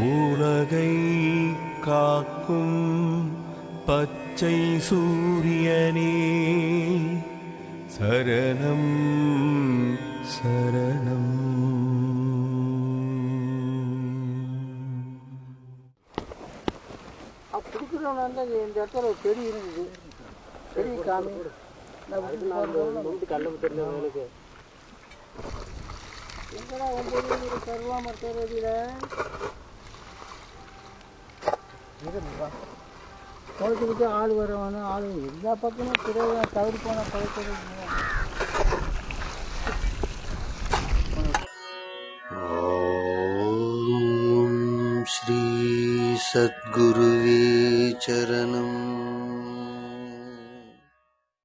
உலகை காக்கும் பச்சை சூரியனே சரணம் சரணம். கொடுக்குறவனா இந்த இடத்துல ஒரு செடி இருந்தது. செடி காமி. கண்ணுக்கு தெரிஞ்சவங்களுக்கு எங்கடா ஒன்பது கருவா மரத்தடியில் இருக்குதுப்பா குளத்துக்கிட்டு ஆள் வரவனும் ஆள் எல்லா பக்கமும் பிறகு தவறு போன பழக்கம் ஸ்ரீ சத்குருவே சரணம்.